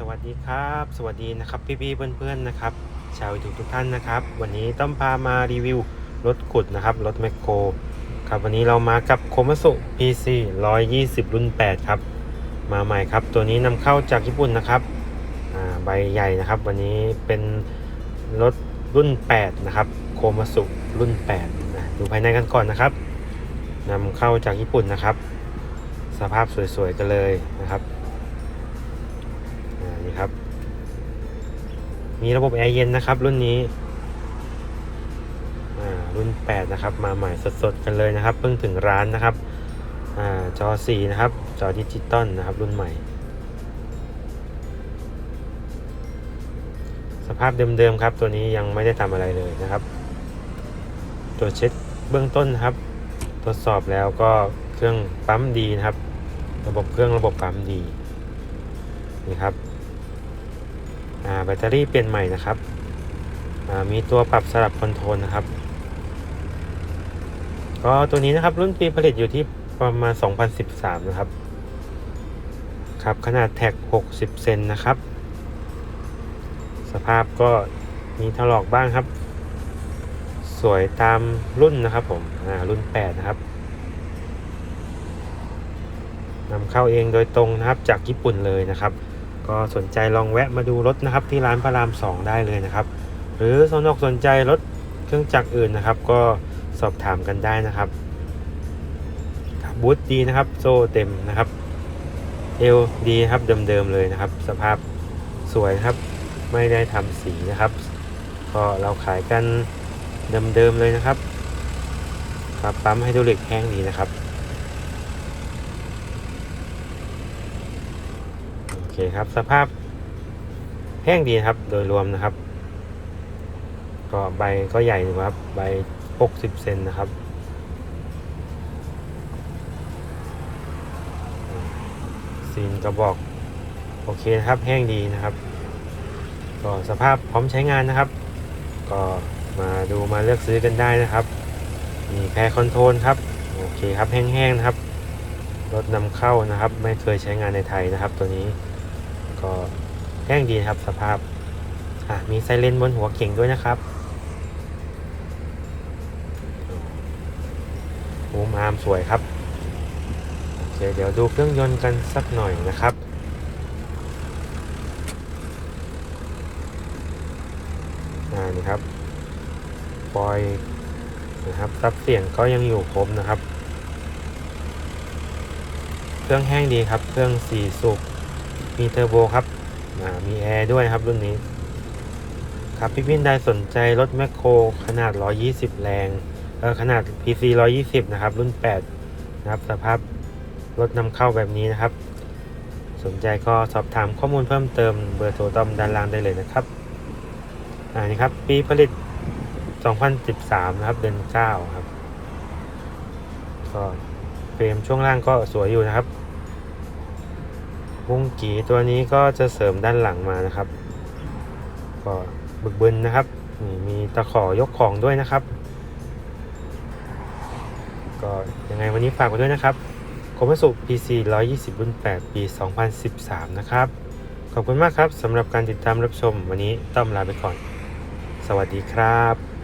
สวัสดีครับ สวัสดีนะครับพี่ๆเพื่อนๆนะครับ ชาวยูทูบทุกท่านนะครับ วันนี้ต้องพามารีวิวรถขุดนะครับรถแมคโครครับวันนี้เรามากับโคมัสุ PC 120 รุ่น 8 ครับ มาใหม่ครับ ตัวนี้นำเข้าจากญี่ปุ่นนะครับใบใหญ่นะครับ วันนี้เป็นรถรุ่น 8 นะครับ โคมัสุรุ่น 8 นะดูภายในกันก่อนนะครับนำเข้าจากญี่ปุ่นนะครับ สภาพสวยๆกันเลยนะครับ ครับ มีระบบแอร์เย็นนะครับ รุ่นนี้อ่ารุ่น 8 นะครับ มาใหม่สดๆกันเลยนะครับ เพิ่งถึงร้านนะครับอาจอ 4 นะครับ จอดิจิตอลนะครับ รุ่นใหม่ สภาพเดิมๆครับ ตัวนี้ยังไม่ได้ทำอะไรเลยนะครับ ตัวจเช็คเบื้องต้นครับ ทดสอบแล้วก็เครื่องปั๊มดีนะครับ ระบบเครื่องระบบปั๊มดี นี่ครับ แบตเตอรี่เปลี่ยนใหม่นะครับมีตัวปรับสลับคอนโทรลนะครับ ก็ตัวนี้นะครับรุ่นปีผลิตอยู่ที่ประมาณ 2013 นะครับ ครับขนาดแท็ก 60 เซนนะครับ สภาพก็มีถลอกบ้างครับ สวยตามรุ่นนะครับผมรุ่น 8 นะครับนำเข้าเองโดยตรงนะครับจากญี่ปุ่นเลยนะครับ ก็สนใจลองแวะมาดูรถนะครับที่ร้านพระราม 2 ได้เลยนะครับ หรือสนอกสนใจรถเครื่องจักรอื่นนะครับ ก็สอบถามกันได้นะครับบบูธดีนะครับ โซ่เต็มนะครับ เอวดีครับเดิมๆเลยนะครับ สภาพสวยครับไม่ได้ทำสีนะครับ ก็เราขายกันเดิมๆเลยนะครับครับปั๊มไฮดรอลิกแห้งดีนะครับ โอ เคครับ สภาพแห้งดีครับ โดยรวมนะครับ ก็ใบก็ใหญ่อยู่ครับ ใบ 60 เซนนะครับ ซีนกระบอก โอเคครับ แห้งดีนะครับ ก็สภาพพร้อมใช้งานนะครับ ก็มาดูมาเลือกซื้อกันได้นะครับ มีแพรคอนโทรลครับ โอเคครับ แห้งๆนะครับรถนำเข้านะครับ ไม่เคยใช้งานในไทยนะครับตัวนี้ ก็แห้งดีครับสภาพมีไซเรนบนหัวเก่งด้วยนะครับโอ้มอาร์มสวยครับเเดี๋ยวดูเครื่องยนต์กันสักหน่อยนะครับ อ่านี่ครับปล่อยนะครับซับเสียงก็ยังอยู่ครบนะครับ เครื่องแห้งดีครับ เครื่องสี่สูบ มีเทอร์โบครับมีแอร์ด้วยครับรุ่นนี้ ครับพี่พินได้สนใจรถแมคโครขนาด 120 แรงเออขนาด PC 120 นะครับ รุ่น 8 นะครับ สภาพรถนำเข้าแบบนี้นะครับ สนใจก็สอบถามข้อมูลเพิ่มเติมเบอร์โทรตอมด้านล่างได้เลยนะครับอ่านี่ครับ ปีผลิต 2013 นะครับ เดือน9ครับก็เฟรมช่วงล่างก็สวยอยู่นะครับ วงกีตัวนี้ก็จะเสริมด้านหลังมานะครับ ก็บึกบึนนะครับนี่มีตะขอยกของด้วยนะครับ ก็ยังไงวันนี้ฝากไว้ด้วยนะครับคมสุ PC 120รุ่น8ปี 2013 นะครับ ขอบคุณมากครับสำหรับการติดตามรับชมวันนี้ต้อมลาไปก่อน สวัสดีครับ